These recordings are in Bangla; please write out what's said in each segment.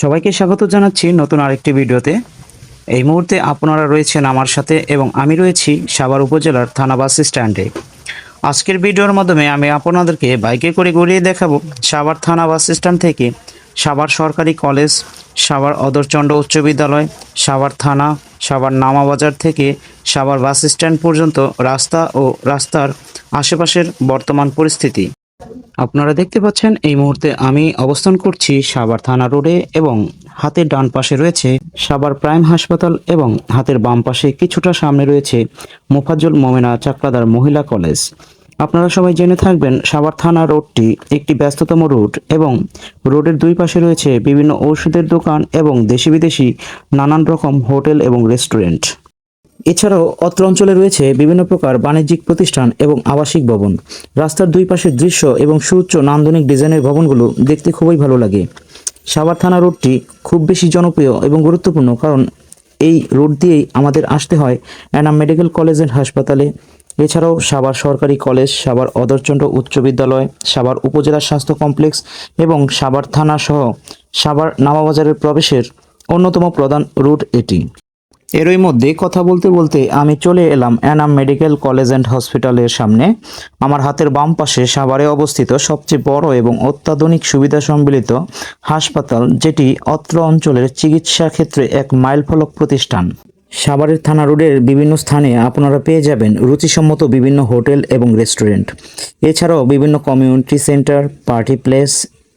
সবাইকে স্বাগত জানাচ্ছি নতুন আরেকটি ভিডিওতে। এই মুহূর্তে আপনারা রয়েছেন আমার সাথে এবং আমি রয়েছি সাভার উপজেলার থানা বাস স্ট্যান্ডে। আজকের ভিডিওর মাধ্যমে আমি আপনাদেরকে বাইকে করে ঘুরিয়ে দেখাবো সাভার থানা বাস স্ট্যান্ড থেকে সাভার সরকারি কলেজ, সাভার অদরচন্ড উচ্চ বিদ্যালয়, সাভার থানা, সাভার নামাবাজার থেকে সাভার বাস স্ট্যান্ড পর্যন্ত রাস্তা ও রাস্তার আশেপাশের বর্তমান পরিস্থিতি। আপনারা দেখতে পাচ্ছেন, এই মুহূর্তে আমি অবস্থান করছি সাভার থানা রোডে এবং হাতের ডান পাশে রয়েছে সাভার প্রাইম হাসপাতাল এবং হাতের বাম পাশে কিছুটা সামনে রয়েছে মোফাজ্জল মোমেনা চাকরাদার মহিলা কলেজ। আপনারা সবাই জেনে থাকবেন, সাভার থানা রোডটি একটি ব্যস্ততম রুট এবং রোডের দুই পাশে রয়েছে বিভিন্ন ঔষধের দোকান এবং দেশি বিদেশি নানান রকম হোটেল এবং রেস্টুরেন্ট। এছাড়াও অত্র অঞ্চলে রয়েছে বিভিন্ন প্রকার বাণিজ্যিক প্রতিষ্ঠান এবং আবাসিক ভবন। রাস্তার দুই পাশের দৃশ্য এবং সুউচ্চ নান্দনিক ডিজাইনের ভবনগুলো দেখতে খুবই ভালো লাগে। সাভার থানা রোডটি খুব বেশি জনপ্রিয় এবং গুরুত্বপূর্ণ কারণ এই রোড দিয়েই আমাদের আসতে হয় অ্যানাম মেডিকেল কলেজ অ্যান্ড হাসপাতালে। এছাড়াও সাভার সরকারি কলেজ, সাভার অদরচন্ড উচ্চ বিদ্যালয়, সাভার উপজেলা স্বাস্থ্য কমপ্লেক্স এবং সাভার থানা সহ সাভার নামাবাজারের প্রবেশের অন্যতম প্রধান রুট এটি। এরই মধ্যে কথা বলতে বলতে আমি চলে এলাম অ্যানাম মেডিকেল কলেজ অ্যান্ড হসপিটালের সামনে। আমার হাতের বাম পাশে সাভারে অবস্থিত সবচেয়ে বড় এবং অত্যাধুনিক সুবিধা সম্মিলিত হাসপাতাল, যেটি অত্র অঞ্চলের চিকিৎসা ক্ষেত্রে এক মাইলফলক প্রতিষ্ঠান। সাভারের থানা রোডের বিভিন্ন স্থানে আপনারা পেয়ে যাবেন রুচিসম্মত বিভিন্ন হোটেল এবং রেস্টুরেন্ট। এছাড়াও বিভিন্ন কমিউনিটি সেন্টার, পার্টি প্লেস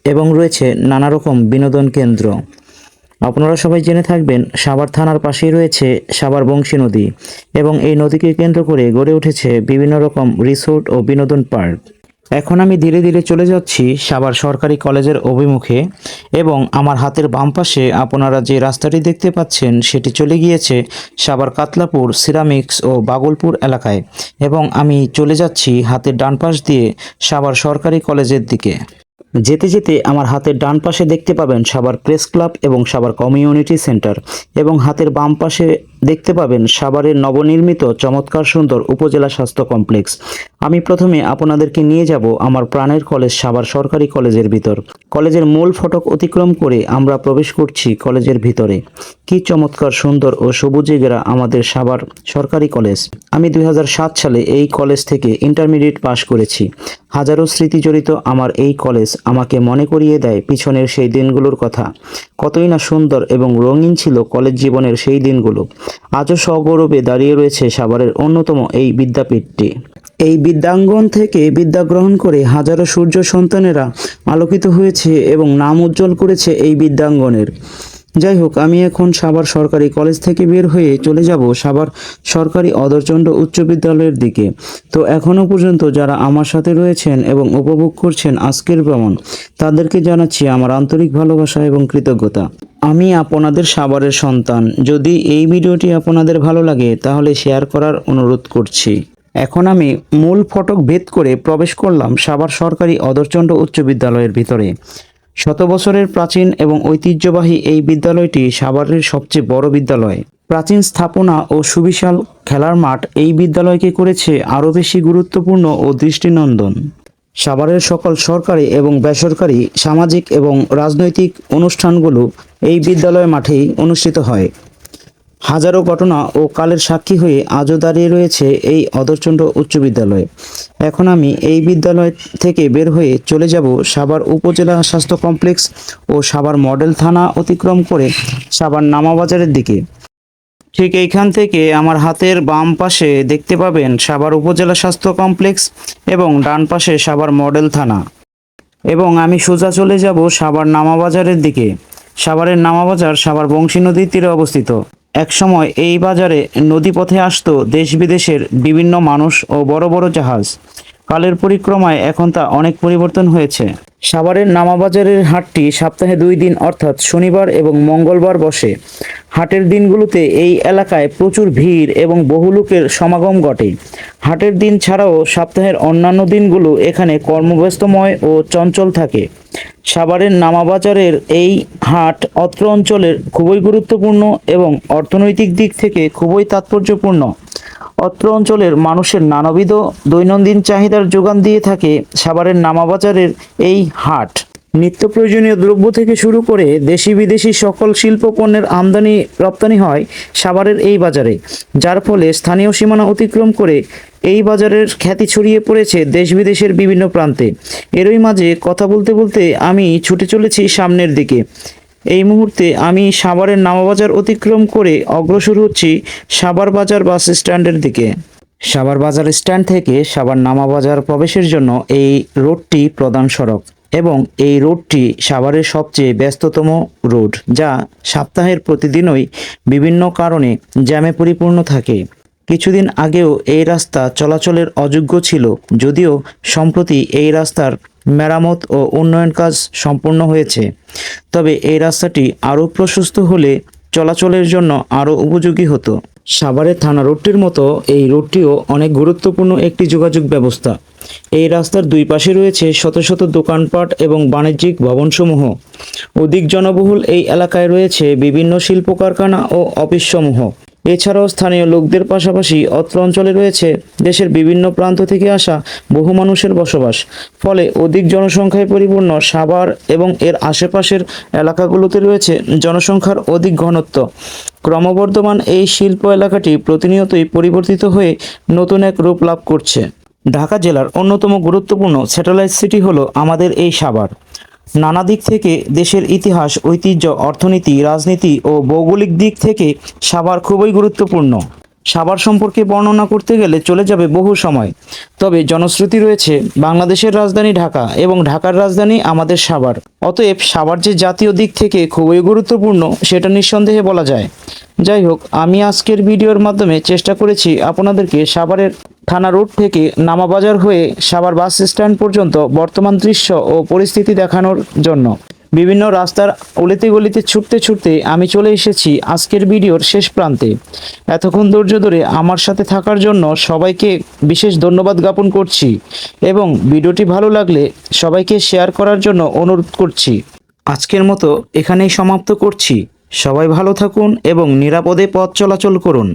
এবং রয়েছে নানা রকম বিনোদন কেন্দ্র। আপনারা সবাই জেনে থাকবেন, সাভার থানার পাশেই রয়েছে সাভার বংশী নদী এবং এই নদীকে কেন্দ্র করে গড়ে উঠেছে বিভিন্ন রকম রিসোর্ট ও বিনোদন পার্ক। এখন আমি ধীরে ধীরে চলে যাচ্ছি সাভার সরকারি কলেজের অভিমুখে এবং আমার হাতের বাম পাশে আপনারা যে রাস্তাটি দেখতে পাচ্ছেন, সেটি চলে গিয়েছে সাভার কাতলাপুর, সিরামিক্স ও বাগলপুর এলাকায় এবং আমি চলে যাচ্ছি হাতের ডান পাশ দিয়ে সাভার সরকারি কলেজের দিকে। যেতে যেতে আমার হাতের ডান পাশে দেখতে পাবেন সাবার প্রেস ক্লাব এবং সাবার কমিউনিটি সেন্টার এবং হাতের বাম পাশে দেখতে পাবেন সাভারের নবনির্মিত চমৎকার সুন্দর উপজেলা স্বাস্থ্য কমপ্লেক্স। আমি প্রথমে আপনাদেরকে নিয়ে যাব আমার প্রাণের কলেজ সাভার সরকারি কলেজের ভিতর। কলেজের মূল ফটক অতিক্রম করে আমরা প্রবেশ করছি কলেজের ভিতরে। কি চমৎকার সুন্দর ও সবুজে ঘেরা আমাদের সাভার সরকারি কলেজ। আমি দুই হাজার সাত সালে এই কলেজ থেকে ইন্টারমিডিয়েট পাশ করেছি। হাজারো স্মৃতি জড়িত আমার এই কলেজ আমাকে মনে করিয়ে দেয় পিছনের সেই দিনগুলোর কথা। কতই না সুন্দর এবং রঙিন ছিল কলেজ জীবনের সেই দিনগুলো। আজও সগৌরবে দাঁড়িয়ে রয়েছে সাভারের অন্যতম এই বিদ্যাপীঠটি। এই বিদ্যাঙ্গন থেকে বিদ্যা গ্রহণ করে হাজারো সূর্য সন্তানেরা আলোকিত হয়েছে এবং নাম উজ্জ্বল করেছে এই বিদ্যাঙ্গনের। যাই হোক, আমি এখন সাভার সরকারি কলেজ থেকে বের হয়ে চলে যাব সাভার সরকারি অদরচন্ড উচ্চ বিদ্যালয়ের দিকে। তো এখনও পর্যন্ত যারা আমার সাথে রয়েছেন এবং উপভোগ করছেন আজকের ভ্রমণ, তাদেরকে জানাচ্ছি আমার আন্তরিক ভালোবাসা এবং কৃতজ্ঞতা। আমি আপনাদের সাভারের সন্তান। যদি এই ভিডিওটি আপনাদের ভালো লাগে, তাহলে শেয়ার করার অনুরোধ করছি। এখন আমি মূল ফটক ভেদ করে প্রবেশ করলাম সাভার সরকারি অদরচন্ড উচ্চ বিদ্যালয়ের ভিতরে। শত বছরের প্রাচীন এবং ঐতিহ্যবাহী এই বিদ্যালয়টি সাভারের সবচেয়ে বড় বিদ্যালয়। প্রাচীন স্থাপনা ও সুবিশাল খেলার মাঠ এই বিদ্যালয়কে করেছে আরও বেশি গুরুত্বপূর্ণ ও দৃষ্টিনন্দন। সাভারের সকল সরকারি এবং বেসরকারি সামাজিক এবং রাজনৈতিক অনুষ্ঠানগুলো এই বিদ্যালয় মাঠেই অনুষ্ঠিত হয়। হাজারো ঘটনা ও কালের সাক্ষী হয়ে আজও দাঁড়িয়ে রয়েছে এই অদরচন্ড উচ্চ বিদ্যালয়। এখন আমি এই বিদ্যালয় থেকে বের হয়ে চলে যাব সাভার উপজেলা স্বাস্থ্য কমপ্লেক্স ও সাভার মডেল থানা অতিক্রম করে সাভার নামাবাজারের দিকে। ঠিক এইখান থেকে আমার হাতের বাম পাশে দেখতে পাবেন সাভার উপজেলা স্বাস্থ্য কমপ্লেক্স এবং ডান পাশে সাভার মডেল থানা। এবং আমি সোজা চলে যাব সাভার নামাবাজারের দিকে। সাভারের নামাবাজার সাভার বংশী নদীর তীরে অবস্থিত। একসময় এই বাজারে নদীপথে আসতো দেশ বিদেশের বিভিন্ন মানুষ ও বড় বড় জাহাজ। কালের পরিক্রমায় এখন তা অনেক পরিবর্তন হয়েছে। সাভারের নামাবাজারের হাটটি সপ্তাহে দুই দিন অর্থাৎ শনিবার এবং মঙ্গলবার বসে। হাটের দিনগুলোতে এই এলাকায় প্রচুর ভিড় এবং বহু লোকের সমাগম ঘটে। হাটের দিন ছাড়াও সপ্তাহের অন্যান্য দিনগুলো এখানে কর্মব্যস্তময় ও চঞ্চল থাকে। সাভারের নামাবাজারের এই হাট অত্র অঞ্চলের খুবই গুরুত্বপূর্ণ এবং অর্থনৈতিক দিক থেকে খুবই তাৎপর্যপূর্ণ। অত্র অঞ্চলের মানুষের নানাবিধ দৈনন্দিন চাহিদার যোগান দিয়ে থাকে সাভারের নামাবাজারের এই হাট। নিত্য প্রয়োজনীয় দ্রব্য থেকে শুরু করে দেশি বিদেশি সকল শিল্প পণ্যের আমদানি রপ্তানি হয় সাভারের এই বাজারে, যার ফলে স্থানীয় সীমানা অতিক্রম করে এই বাজারের খ্যাতি ছড়িয়ে পড়েছে দেশ বিদেশের বিভিন্ন প্রান্তে। এরই মাঝে কথা বলতে বলতে আমি ছুটে চলেছি সামনের দিকে। এই মুহূর্তে আমি সাভারের নামাবাজার অতিক্রম করে অগ্রসর হচ্ছি সাভার বাজার বাস স্ট্যান্ডের দিকে। সাভার বাজার স্ট্যান্ড থেকে সাভার নামাবাজার প্রবেশের জন্য এই রোডটি প্রধান সড়ক এবং এই রোডটি সাভারের সবচেয়ে ব্যস্ততম রোড, যা সপ্তাহের প্রতিদিনই বিভিন্ন কারণে জ্যামে পরিপূর্ণ থাকে। কিছুদিন আগেও এই রাস্তা চলাচলের অযোগ্য ছিল, যদিও সম্প্রতি এই রাস্তার মেরামত ও উন্নয়ন কাজ সম্পূর্ণ হয়েছে। তবে এই রাস্তাটি আরও প্রশস্ত হলে চলাচলের জন্য আরও উপযোগী হতো। সাভারের থানা রোডটির মতো এই রোডটিও অনেক গুরুত্বপূর্ণ একটি যোগাযোগ ব্যবস্থা। এই রাস্তার দুই পাশে রয়েছে শত শত দোকানপাট এবং বাণিজ্যিক ভবনসমূহ। অধিক জনবহুল এই এলাকায় রয়েছে বিভিন্ন শিল্প কারখানা ও অফিসসমূহ। এছাড়াও স্থানীয় লোকদের পাশাপাশি অত্র অঞ্চলে রয়েছে দেশের বিভিন্ন প্রান্ত থেকে আসা বহু মানুষের বসবাস। ফলে অধিক জনসংখ্যায় পরিপূর্ণ সাভার এবং এর আশেপাশের এলাকাগুলোতে রয়েছে জনসংখ্যার অধিক ঘনত্ব। ক্রমবর্ধমান এই শিল্প এলাকাটি প্রতিনিয়তই পরিবর্তিত হয়ে নতুন এক রূপ লাভ করছে। ঢাকা জেলার অন্যতম গুরুত্বপূর্ণ স্যাটেলাইট সিটি হলো আমাদের এই সাভার। নানা দিক থেকে দেশের ইতিহাস, ঐতিহ্য, অর্থনীতি, রাজনীতি ও ভৌগোলিক দিক থেকে সাভার খুবই গুরুত্বপূর্ণ। সাভার সম্পর্কে বর্ণনা করতে গেলে চলে যাবে বহু সময়। তবে জনশ্রুতি রয়েছে, বাংলাদেশের রাজধানী ঢাকা এবং ঢাকার রাজধানী আমাদের সাভার। অতএব সাভার যে জাতীয় দিক থেকে খুবই গুরুত্বপূর্ণ, সেটা নিঃসন্দেহে বলা যায়। যাই হোক, আমি আজকের ভিডিওর মাধ্যমে চেষ্টা করেছি আপনাদেরকে সাভারের থানা রোড থেকে নামাবাজার হয়ে সাভার বাস স্ট্যান্ড পর্যন্ত বর্তমান দৃশ্য ও পরিস্থিতি দেখানোর জন্য। বিভিন্ন রাস্তার অলিতে গলিতে ছুটতে ছুটতে আমি চলে এসেছি আজকের ভিডিওর শেষ প্রান্তে। এতক্ষণ ধৈর্য ধরে আমার সাথে থাকার জন্য সবাইকে বিশেষ ধন্যবাদ জ্ঞাপন করছি এবং ভিডিওটি ভালো লাগলে সবাইকে শেয়ার করার জন্য অনুরোধ করছি। আজকের মতো এখানেই সমাপ্ত করছি। সবাই ভালো থাকুন এবং নিরাপদে পথ চলাচল করুন।